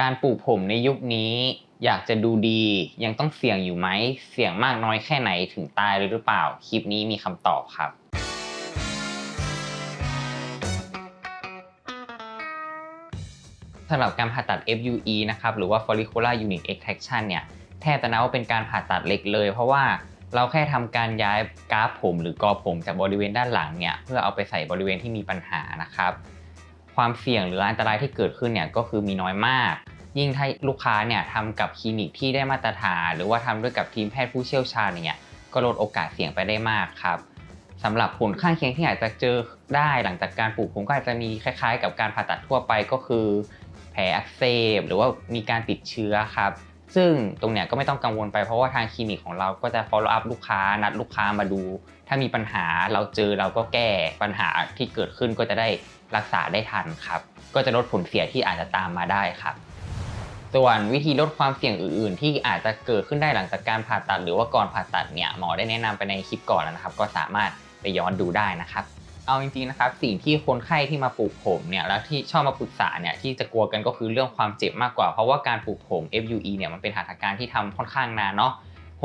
การปลูกผมในยุคนี้ อยากจะดูดี ยังต้องเสี่ยงอยู่ไหม เสี่ยงมากน้อยแค่ไหนถึงตายเลยหรือเปล่า คลิปนี้มีคำตอบครับ สำหรับการผ่าตัด FUE นะครับ หรือว่า follicular unit extraction เนี่ย แทบจะนับว่าเป็นการผ่าตัดเล็กเลย เพราะว่าเราแค่ทำการย้ายกราฟผมหรือกอผมจากบริเวณด้านหลังเนี่ยเพื่อเอาไปใส่บริเวณที่มีปัญหานะครับ ความเสี่ยงหรืออันตรายที่เกิดขึ้นเนี่ยก็คือมีน้อยมาก ยิ่งถ้าลูกค้าเนี่ยทำกับคลินิกที่ได้มาตรฐาน หรือว่าทำด้วยกับทีมแพทย์ผู้เชี่ยวชาญเนี่ยก็ลดโอกาสเสี่ยงไปได้มากครับสำหรับผลข้างเคียงที่อาจจะเจอได้หลังจากการปลูกผมก็อาจจะมีคล้ายๆ กับการผ่าตัดทั่วไปก็คือ แผลอักเสบหรือว่ามีการติดเชื้อครับซึ่งตรงเนี้ยก็ไม่ต้องกังวลไปเพราะว่าทางคลินิกของเราก็จะ follow up ลูกค้า นัดลูกค้ามาดู ถ้ามีปัญหาเราเจอเราก็แก้ปัญหาที่เกิดขึ้นก็จะได้รักษาได้ทันครับ ก็จะลดผลเสียที่อาจจะตามมาได้ครับ ส่วนวิธีลดความเสี่ยงอื่น ๆ ที่อาจจะเกิดขึ้นได้หลังจากการผ่าตัด หรือว่าก่อนผ่าตัดเนี่ยหมอได้แนะนำไปในคลิปก่อนแล้วนะครับ ก็สามารถไปย้อนดูได้นะครับ เอาจริง ๆ นะครับ สิ่งที่คนไข้ที่มาปลูกผมเนี่ยแล้วที่ชอบมาปรึกษาเนี่ยที่จะกลัวกันก็คือเรื่องความเจ็บมากกว่าเพราะว่าการปลูกผม FUE เนี่ยมันเป็นหัตถการที่ทำค่อนข้างนานเนาะ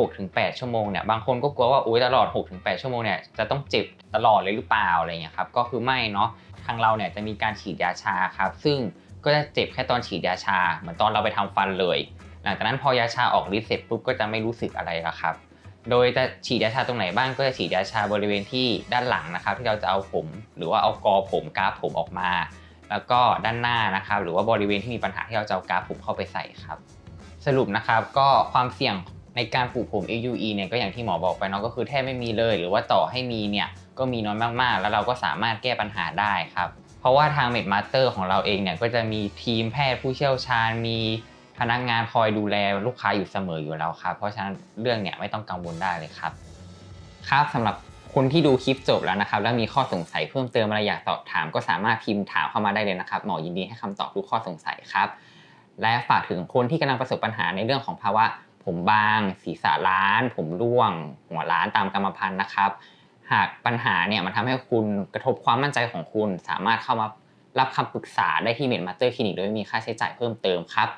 6-8 ชั่วโมงเนี่ยบางคนก็กลัวว่าโอุ้ยตลอด 6-8 ชั่วโมงเนี่ยจะต้องเจ็บตลอดเลยหรือเปล่าอะไรเงี้ยครับก็คือไม่เนาะทางเราเนี่ยจะมีการฉีดยาชาครับซึ่ง ก็จะเจ็บแค่ตอนฉีดยาชา เหมือนตอนเราไปทำฟันเลย หลังจากนั้นพอยาชาออกฤทธิ์เสร็จปุ๊บก็จะไม่รู้สึกอะไรแล้วครับ โดยจะฉีดยาชาตรงไหนบ้างก็จะฉีดยาชาบริเวณที่ด้านหลังนะครับ ที่เราจะเอาผม หรือว่าเอากอผมกราฟผมออกมา แล้วก็ด้านหน้านะครับ หรือว่าบริเวณที่มีปัญหาที่เราจะเอากราฟผมเข้าไปใส่ครับ สรุปนะครับก็ความเสี่ยงในการปลูกผม AUE เนี่ยก็อย่างที่หมอบอกไปเนาะก็คือแทบไม่มีเลย หรือว่าต่อให้มีเนี่ยก็มีน้อยมากๆ แล้วเราก็สามารถแก้ปัญหาได้ครับ ราะว่าทางเมดมาสเตอร์ของเราเองเนี่ยก็จะมีทีมแพทย์ผู้เชี่ยวชาญ มีพนักงานคอยดูแลลูกค้าอยู่เสมออยู่แล้วครับ เพราะฉะนั้นเรื่องเนี้ยไม่ต้องกังวลได้เลยครับ ครับสำหรับคนที่ดูคลิปจบแล้วนะครับ แล้วมีข้อสงสัยเพิ่มเติมอะไรอยากสอบถาม ก็สามารถพิมพ์ถามเข้ามาได้เลยนะครับ หมอยินดีให้คำตอบทุกข้อสงสัยครับ และฝากถึงคนที่กำลังประสบปัญหาในเรื่องของภาวะ ผมบาง ศีรษะล้าน ผมร่วง หัวล้านตามกรรมพันธุ์นะครับ หากปัญหาเนี่ยมันทำให้คุณกระทบความมั่นใจของคุณ สามารถเข้ามารับคำปรึกษาได้ที่เมดมาสเตอร์คลินิกโดยไม่มีค่าใช้จ่ายเพิ่มเติมครับ